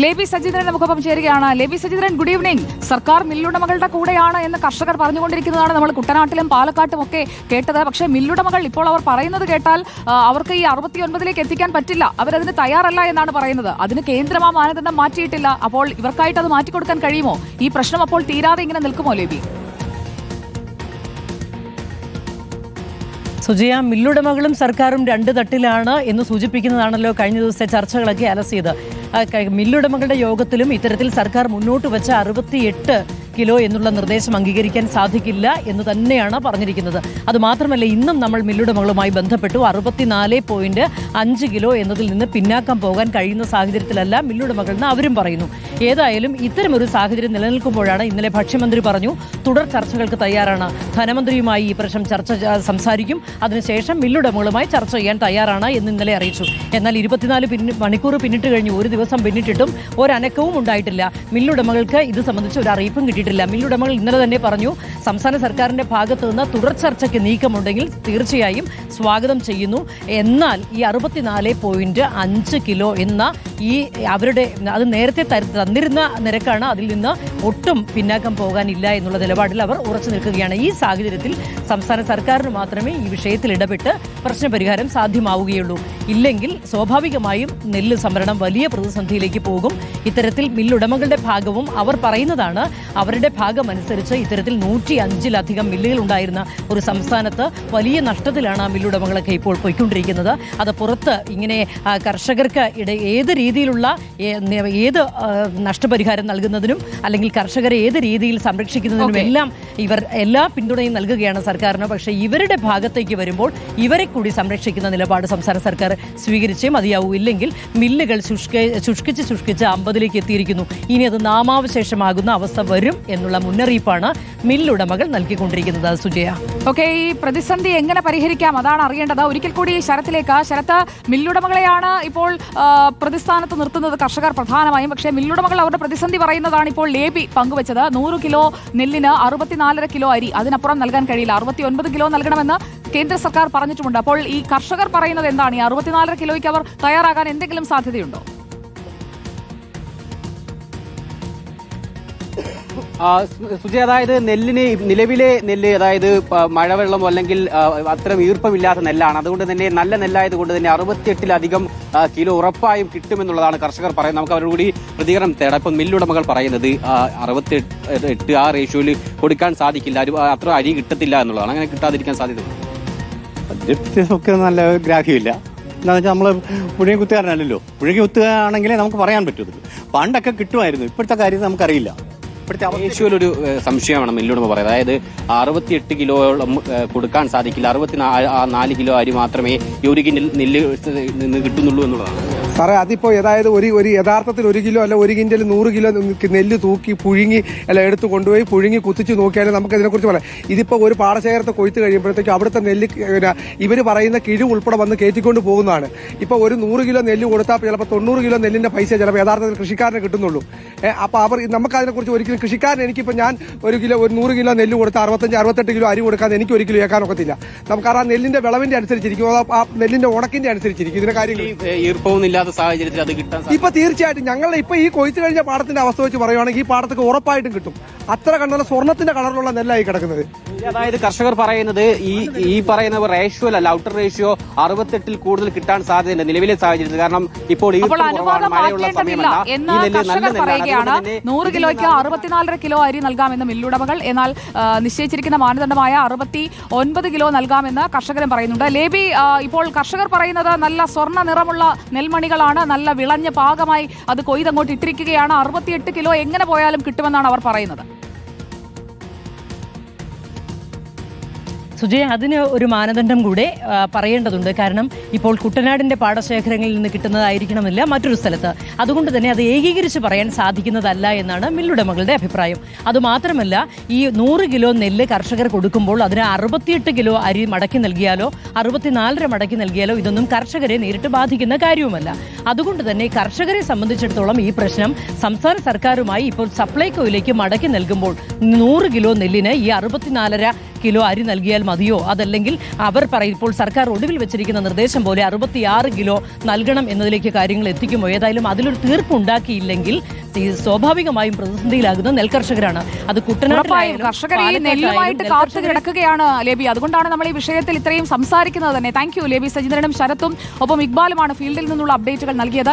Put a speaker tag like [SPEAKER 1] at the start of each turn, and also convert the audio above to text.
[SPEAKER 1] ലേബി സജീന്ദ്രൻ നമുക്കൊപ്പം ചേരുകയാണ്. ലേബി Sajeendran good evening സർക്കാർ മില്ലുടമകളുടെ കൂടെയാണ് എന്ന് കർഷകർ പറഞ്ഞുകൊണ്ടിരിക്കുന്നതാണ്. നമ്മൾ കുട്ടനാട്ടിലും പാലക്കാട്ടും ഒക്കെ കേട്ടത്. പക്ഷേ മില്ലുടമകൾ ഇപ്പോൾ അവർ പറയുന്നത് കേട്ടാൽ അവർക്ക് ഈ അറുപത്തിയൊൻപതിലേക്ക് എത്തിക്കാൻ പറ്റില്ല. അവരതിന് തയ്യാറല്ല എന്നാണ് പറയുന്നത്. അതിന് കേന്ദ്രം ആ മാനദണ്ഡം മാറ്റിയിട്ടില്ല. അപ്പോൾ ഇവർക്കായിട്ട് അത് മാറ്റിക്കൊടുക്കാൻ കഴിയുമോ? ഈ പ്രശ്നം അപ്പോൾ തീരാതെ ഇങ്ങനെ നിൽക്കുമോ ലേബി?
[SPEAKER 2] സുജയ മില്ലുടമകളും സർക്കാരും രണ്ട് തട്ടിലാണ് എന്ന് സൂചിപ്പിക്കുന്നതാണല്ലോ കഴിഞ്ഞ ദിവസത്തെ ചർച്ചകളൊക്കെ അലസിയത്. മില്ലുടമകളുടെ യോഗത്തിലും ഇത്തരത്തിൽ സർക്കാർ മുന്നോട്ട് വെച്ച അറുപത്തിയെട്ട് കിലോ എന്നുള്ള നിർദ്ദേശം അംഗീകരിക്കാൻ സാധിക്കില്ല എന്ന് തന്നെയാണ് പറഞ്ഞിരിക്കുന്നത്. അതുമാത്രമല്ല ഇന്നും നമ്മൾ മില്ലുടമകളുമായി ബന്ധപ്പെട്ടു അറുപത്തിനാല് പോയിന്റ് അഞ്ച് കിലോ എന്നതിൽ നിന്ന് പിന്നാക്കം പോകാൻ കഴിയുന്ന സാഹചര്യത്തിലല്ല മില്ലുടമകൾ എന്ന് അവരും പറയുന്നു. ഏതായാലും ഇത്തരമൊരു സാഹചര്യം നിലനിൽക്കുമ്പോഴാണ് ഇന്നലെ ഭക്ഷ്യമന്ത്രി പറഞ്ഞു തുടർ ചർച്ചകൾക്ക് തയ്യാറാണ്. ധനമന്ത്രിയുമായി ഈ പ്രശ്നം ചർച്ച സംസാരിക്കും. അതിനുശേഷം മില്ലുടമകളുമായി ചർച്ച ചെയ്യാൻ തയ്യാറാണ് എന്ന് ഇന്നലെ അറിയിച്ചു. എന്നാൽ ഇരുപത്തിനാല് മണിക്കൂർ പിന്നിട്ട് കഴിഞ്ഞു ഒരു ദിവസം പിന്നിട്ടിട്ടും ഒരനക്കവും ഉണ്ടായിട്ടില്ല. മില്ലുടമകൾക്ക് ഇത് സംബന്ധിച്ച് ഒരു അറിയിപ്പും കിട്ടിയിട്ടില്ല മില്ലുടമകൾ ഇന്നലെ തന്നെ പറഞ്ഞു സംസ്ഥാന സർക്കാരിന്റെ ഭാഗത്തു നിന്ന് തുടർ ചർച്ചയ്ക്ക് നീക്കമുണ്ടെങ്കിൽ തീർച്ചയായും സ്വാഗതം ചെയ്യുന്നു. എന്നാൽ ഈ അറുപത്തിനാല് പോയിന്റ് അഞ്ച് കിലോ എന്ന ഈ അവരുടെ അത് നേരത്തെ തന്നിരുന്ന നിരക്കാണ് അതിൽ നിന്ന് ഒട്ടും പിന്നാക്കം പോകാനില്ല എന്നുള്ള നിലപാടിൽ അവർ ഉറച്ചു നിൽക്കുകയാണ്. ഈ സാഹചര്യത്തിൽ സംസ്ഥാന സർക്കാരിന് മാത്രമേ ഈ വിഷയത്തിൽ ഇടപെട്ട് പ്രശ്നപരിഹാരം സാധ്യമാവുകയുള്ളൂ. ഇല്ലെങ്കിൽ സ്വാഭാവികമായും നെല്ല് സംഭരണം വലിയ പ്രതിസന്ധിയിലേക്ക് പോകും. ഇത്തരത്തിൽ മില്ലുടമകളുടെ ഭാഗവും അവർ പറയുന്നതാണ് അവരുടെ ഭാഗം അനുസരിച്ച് ഇത്തരത്തിൽ നൂറ്റി അഞ്ചിലധികം മില്ലുകൾ ഉണ്ടായിരുന്ന ഒരു സംസ്ഥാനത്ത് വലിയ നഷ്ടത്തിലാണ് മില്ലുടമകളൊക്കെ ഇപ്പോൾ പോയിക്കൊണ്ടിരിക്കുന്നത്. അത് പുറത്ത് ഇങ്ങനെ കർഷകർക്ക് ഇട ഏത് രീതിയിലുള്ള ഏത് നഷ്ടപരിഹാരം നൽകുന്നതിനും അല്ലെങ്കിൽ കർഷകരെ ഏത് രീതിയിൽ സംരക്ഷിക്കുന്നതിനും എല്ലാം ഇവർ എല്ലാ പിന്തുണയും നൽകുകയാണ് സർക്കാരിന്. പക്ഷേ ഇവരുടെ ഭാഗത്തേക്ക് വരുമ്പോൾ ഇവരെ കൂടി സംരക്ഷിക്കുന്ന നിലപാട് സംസ്ഥാന സർക്കാർ സ്വീകരിച്ചേ മതിയാവൂ ഇല്ലെങ്കിൽ മില്ലുകൾ ശുഷ്ക ശുഷ്കിച്ച് ശുഷ്കിച്ച് അമ്പതിലേക്ക് എത്തിയിരിക്കുന്നു. ഇനി അത് നാമാവശേഷമാകുന്ന അവസ്ഥ വരും എന്നുള്ള മുന്നറിയിപ്പാണ് മില്ലുടമകൾ നൽകിക്കൊണ്ടിരിക്കുന്നത് സുജയ.
[SPEAKER 1] ഓക്കെ ഈ പ്രതിസന്ധി എങ്ങനെ പരിഹരിക്കാം? അതാണ് അറിയേണ്ടത്. ഒരിക്കൽ കൂടി ശരത്തിലേക്ക്. ശരത്ത് മില്ലുടമകളെയാണ് ഇപ്പോൾ പ്രതിസ്ഥാനത്ത് നിർത്തുന്നത് കർഷകർ പ്രധാനമായും. പക്ഷേ മില്ലുടമകൾ അവരുടെ പ്രതിസന്ധി പറയുന്നതാണ് ഇപ്പോൾ ലേബി പങ്കുവച്ചത്. നൂറ് കിലോ നെല്ലിന് അറുപത്തിനാലര കിലോ അരി അതിനപ്പുറം നൽകാൻ കഴിയില്ല. അറുപത്തി ഒൻപത് കിലോ നൽകണമെന്ന് കേന്ദ്ര സർക്കാർ പറഞ്ഞിട്ടുമുണ്ട്. അപ്പോൾ ഈ കർഷകർ പറയുന്നത് എന്താണ്? ഈ അറുപത്തിനാലര കിലോയ്ക്ക് അവർ തയ്യാറാകാൻ എന്തെങ്കിലും സാധ്യതയുണ്ടോ?
[SPEAKER 3] സുജി അതായത് നെല്ലിന് നിലവിലെ നെല്ല് അതായത് മഴവെള്ളം അല്ലെങ്കിൽ അത്ര ഈർപ്പമില്ലാത്ത നെല്ലാണ്. അതുകൊണ്ട് തന്നെ നല്ല നെല്ലായത് കൊണ്ട് തന്നെ അറുപത്തിയെട്ടിലധികം കിലോ ഉറപ്പായും കിട്ടുമെന്നുള്ളതാണ് കർഷകർ പറയുന്നത്. നമുക്ക് അവരോട് കൂടി പ്രതികരണം തേടാം. ഇപ്പം മില്ലുടമകൾ പറയുന്നത് അറുപത്തി എട്ട് ആ റേഷ്യോയിൽ കൊടുക്കാൻ സാധിക്കില്ല. അത്ര അരി കിട്ടത്തില്ല എന്നുള്ളതാണ്. അങ്ങനെ കിട്ടാതിരിക്കാൻ
[SPEAKER 4] ഒക്കെ നല്ല ഗ്രാഹ്യമില്ല. എന്താണെന്ന് വെച്ചാൽ നമ്മൾ പുഴുങ്ങി കുത്തുകാരനല്ലല്ലോ. പുഴുങ്ങി കുത്തുകയാണെങ്കിലേ നമുക്ക് പറയാൻ പറ്റൂ. പണ്ടൊക്കെ കിട്ടുമായിരുന്നു. ഇപ്പോഴത്തെ കാര്യം നമുക്കറിയില്ല.
[SPEAKER 3] ഒരു സംശയമാണ് മില്ലുടമ പറയുന്നത്. അതായത് അറുപത്തിയെട്ട് കിലോയോളം കൊടുക്കാൻ സാധിക്കില്ല. അറുപത്തി നാല് കിലോ അരി മാത്രമേ യൂരിക്ക് നെല്ല് കിട്ടുന്നുള്ളൂ എന്നുള്ളതാണ്.
[SPEAKER 5] സാറേ അതിപ്പോ അതായത് ഒരു ഒരു യഥാർത്ഥത്തിൽ ഒരു കിലോ അല്ല ഒരു കിൻഡൽ നൂറ് കിലോ നെല്ല് തൂക്കി പുഴുങ്ങി അല്ല എടുത്ത് കൊണ്ടുപോയി പുഴുങ്ങി കുത്തിച്ച് നോക്കിയാലും നമുക്ക് ഇതിനെക്കുറിച്ച് പറയാം. ഇതിപ്പോ ഒരു പാടശേഖരത്തെ കൊയ്ത്ത് കഴിയുമ്പോഴത്തേക്കും അവിടുത്തെ നെല്ല് ഇവർ പറയുന്ന കിഴി ഉൾപ്പെടെ വന്ന് കയറ്റിക്കൊണ്ട് പോകുന്നതാണ്. ഇപ്പൊ ഒരു നൂറ് കിലോ നെല്ല് കൊടുത്താൽ ചിലപ്പോൾ തൊണ്ണൂറ് കിലോ നെല്ലിന്റെ പൈസ ചിലപ്പോൾ യഥാർത്ഥത്തിൽ കൃഷിക്കാരന് കിട്ടുന്നുള്ളൂ. അപ്പോൾ അപ്പൊ അവർ നമുക്ക് അതിനെക്കുറിച്ച് ഒരിക്കലും കൃഷിക്കാരൻ എനിക്കിപ്പോ ഞാൻ ഒരു കിലോ ഒരു നൂറ് കിലോ നെല്ല് കൊടുത്ത് അറുപത്തഞ്ച് അറുപത്തെട്ട് കിലോ അരി കൊടുക്കാൻ എനിക്ക് ഒരു കിലോ ഏക്കാൻ ഒക്കത്തില്ല നമുക്ക് ആ നെല്ലിന്റെ വിളവിന്റെ അനുസരിച്ചിരിക്കും ആ നെല്ലിന്റെ ഉണക്കിന്റെ അനുസരിച്ചിരിക്കും ഇതിന്റെ കാര്യങ്ങൾ.
[SPEAKER 3] ഈ ഏഹ്, ഈർപ്പമൊന്നും ഇല്ലാത്ത സാഹചര്യത്തിൽ അത് കിട്ടാൻ സാധിക്കും.
[SPEAKER 5] ഇപ്പൊ തീർച്ചയായിട്ടും ഞങ്ങളുടെ ഇപ്പൊ ഈ കൊയ്ത്ത് കഴിഞ്ഞ പാടത്തിന്റെ അവസ്ഥ വെച്ച് പറയുവാണെങ്കിൽ ഈ പാടത്തൊക്കെ ഉറപ്പായിട്ടും കിട്ടും. അത്ര കണ്ടാൽ സ്വർണത്തിന്റെ കളറിലുള്ള നെല്ലായി കിടക്കുന്നത്.
[SPEAKER 3] അതായത് കർഷകർ പറയുന്നത് ഈ ഈ പറയുന്ന റേഷ്യോ അല്ല ഔട്ടർ റേഷ്യോ അറുപത്തെട്ടിൽ കൂടുതൽ കിട്ടാൻ സാധ്യതയുണ്ട് നിലവിലെ സാഹചര്യത്തിൽ. കാരണം ഇപ്പോൾ
[SPEAKER 1] പറയുകയാണ് നൂറ് കിലോയ്ക്ക് അറുപത്തിനാലര കിലോ അരി നൽകാമെന്ന് മില്ലുടമകൾ. എന്നാൽ നിശ്ചയിച്ചിരിക്കുന്ന മാനദണ്ഡമായ അറുപത്തി ഒൻപത് കിലോ നൽകാമെന്ന് കർഷകരും പറയുന്നുണ്ട്. ലേബി ഇപ്പോൾ കർഷകർ പറയുന്നത് നല്ല സ്വർണ നിറമുള്ള നെൽമണികളാണ് നല്ല വിളഞ്ഞ പാകമായി അത് കൊയ്തങ്ങോട്ട് ഇട്ടിരിക്കുകയാണ്. അറുപത്തിയെട്ട് കിലോ എങ്ങനെ പോയാലും കിട്ടുമെന്നാണ് അവർ പറയുന്നത്.
[SPEAKER 2] സുജയ അതിന് ഒരു മാനദണ്ഡം കൂടെ പറയേണ്ടതുണ്ട്. കാരണം ഇപ്പോൾ കുട്ടനാടിന്റെ പാടശേഖരങ്ങളിൽ നിന്ന് കിട്ടുന്നതായിരിക്കണമെന്നില്ല മറ്റൊരു സ്ഥലത്ത്. അതുകൊണ്ട് തന്നെ അത് ഏകീകരിച്ച് പറയാൻ സാധിക്കുന്നതല്ല എന്നാണ് മില്ലുടമകളുടെ അഭിപ്രായം. അതുമാത്രമല്ല ഈ നൂറ് കിലോ നെല്ല് കർഷകർ കൊടുക്കുമ്പോൾ അതിന് അറുപത്തിയെട്ട് കിലോ അരി മടക്കി നൽകിയാലോ അറുപത്തിനാലര മടക്കി നൽകിയാലോ ഇതൊന്നും കർഷകരെ നേരിട്ട് ബാധിക്കുന്ന കാര്യവുമല്ല. അതുകൊണ്ട് തന്നെ കർഷകരെ സംബന്ധിച്ചിടത്തോളം ഈ പ്രശ്നം സംസ്ഥാന സർക്കാരുമായി ഇപ്പോൾ സപ്ലൈകോയിലേക്ക് മടക്കി നൽകുമ്പോൾ നൂറ് കിലോ നെല്ലിന് ഈ അറുപത്തിനാലര കിലോ അരി നൽകിയാൽ മതിയോ? അതല്ലെങ്കിൽ അവർ പറയും ഇപ്പോൾ സർക്കാർ ഒടുവിൽ വെച്ചിരിക്കുന്ന നിർദ്ദേശം പോലെ അറുപത്തിയാറ് കിലോ നൽകണം എന്നതിലേക്ക് കാര്യങ്ങൾ എത്തിക്കുമോ? ഏതായാലും അതിലൊരു തീർപ്പ് ഉണ്ടാക്കിയില്ലെങ്കിൽ സ്വാഭാവികമായും പ്രതിസന്ധിയിലാകുന്ന നെൽകർഷകരാണ് അത് കുട്ടനാട്ടിലാണ്
[SPEAKER 1] കർഷകർ നെല്ലുമായിട്ട് കാത്തു
[SPEAKER 2] നെൽകർഷകർ
[SPEAKER 1] കിടക്കുകയാണ് ലേബി. അതുകൊണ്ടാണ് നമ്മൾ ഈ വിഷയത്തിൽ ഇത്രയും സംസാരിക്കുന്നത് തന്നെ. താങ്ക് യു ലേബി സജീന്ദ്രനും ശരത്തും. ഒപ്പം ഇക്ബാലുമാണ് ഫീൽഡിൽ നിന്നുള്ള അപ്ഡേറ്റുകൾ നൽകിയത്.